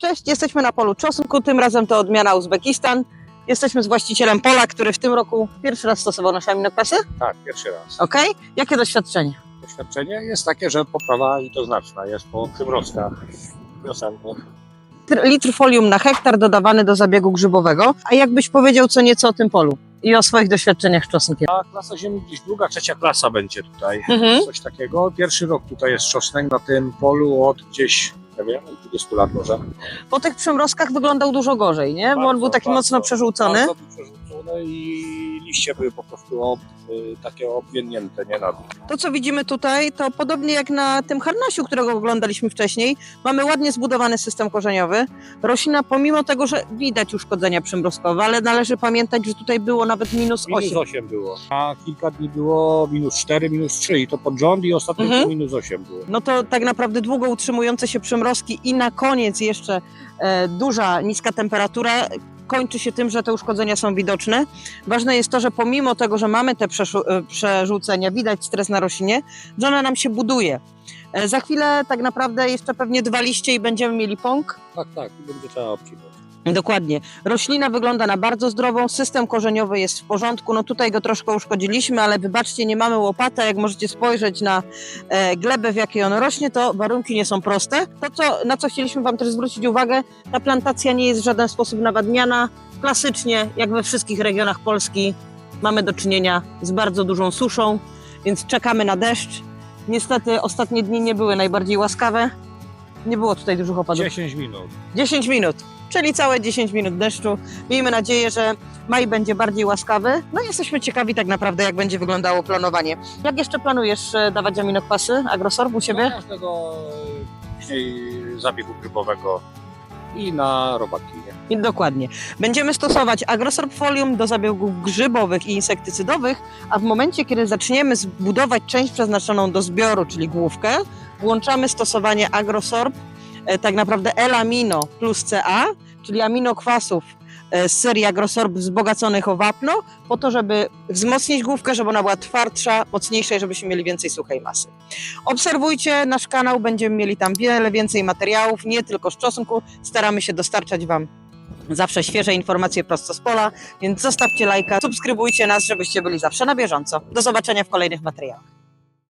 Cześć, jesteśmy na polu czosnku, tym razem to odmiana Uzbekistan. Jesteśmy z właścicielem pola, który w tym roku pierwszy raz stosował nasze aminokwasy. Tak, pierwszy raz. Ok? Jakie doświadczenie? Doświadczenie jest takie, że poprawa i to znaczna jest po przymrozkach wiosennych. Tr- Litr folium na hektar dodawany do zabiegu grzybowego. A jakbyś powiedział co nieco o tym polu i o swoich doświadczeniach z czosnkiem? A klasa ziemi gdzieś druga, trzecia klasa będzie tutaj. Mhm. Coś takiego. Pierwszy rok tutaj jest czosnek na tym polu od gdzieś, nie wiem, 20 lat może. Po tych przymrozkach wyglądał dużo gorzej, nie? Bo on Bardzo, był taki bardzo, mocno przerzucony. Bardzo był przerzucony i liście były po prostu ob, y, takie obwienięte, nie na dół. To, co widzimy tutaj, to podobnie jak na tym harnasiu, którego oglądaliśmy wcześniej, mamy ładnie zbudowany system korzeniowy. Roślina, pomimo tego, że widać uszkodzenia przymrozkowe, ale należy pamiętać, że tutaj było nawet minus 8. Minus 8 było. A kilka dni było minus 4, minus 3 i to pod rząd i ostatnio Mhm. minus 8 było. No to tak naprawdę długo utrzymujące się przymrozki i na koniec jeszcze duża, niska temperatura kończy się tym, że te uszkodzenia są widoczne. Ważne jest to, że pomimo tego, że mamy te e, przerzucenia, widać stres na roślinie, że ona nam się buduje. E, Za chwilę tak naprawdę jeszcze pewnie dwa liście i będziemy mieli pąk. Tak, tak, będzie trzeba obcinać. Dokładnie. Roślina wygląda na bardzo zdrową, system korzeniowy jest w porządku. No tutaj go troszkę uszkodziliśmy, ale wybaczcie, nie mamy łopata. Jak możecie spojrzeć na e, glebę, w jakiej on rośnie, to warunki nie są proste. To, co, na co chcieliśmy Wam też zwrócić uwagę, ta plantacja nie jest w żaden sposób nawadniana. Klasycznie, jak we wszystkich regionach Polski, mamy do czynienia z bardzo dużą suszą, więc czekamy na deszcz. Niestety ostatnie dni nie były najbardziej łaskawe. Nie było tutaj dużych opadów. 10 minut. 10 minut, czyli całe 10 minut deszczu. Miejmy nadzieję, że maj będzie bardziej łaskawy. No i jesteśmy ciekawi tak naprawdę, jak będzie wyglądało planowanie. Jak jeszcze planujesz e, dawać aminokwasy Agrosorb u siebie? Na każdego e, później zabiegu grybowego i na robaki. I Dokładnie. Będziemy stosować Agrosorb Folium do zabiegów grzybowych i insektycydowych, a w momencie, kiedy zaczniemy zbudować część przeznaczoną do zbioru, czyli główkę, włączamy stosowanie Agrosorb, tak naprawdę L-amino plus CA, czyli aminokwasów e, z serii Agrosorb wzbogaconych o wapno, po to, żeby wzmocnić główkę, żeby ona była twardsza, mocniejsza i żebyśmy mieli więcej suchej masy. Obserwujcie nasz kanał, będziemy mieli tam wiele więcej materiałów, nie tylko z czosnku. Staramy się dostarczać Wam zawsze świeże informacje prosto z pola, więc zostawcie lajka, subskrybujcie nas, żebyście byli zawsze na bieżąco. Do zobaczenia w kolejnych materiałach.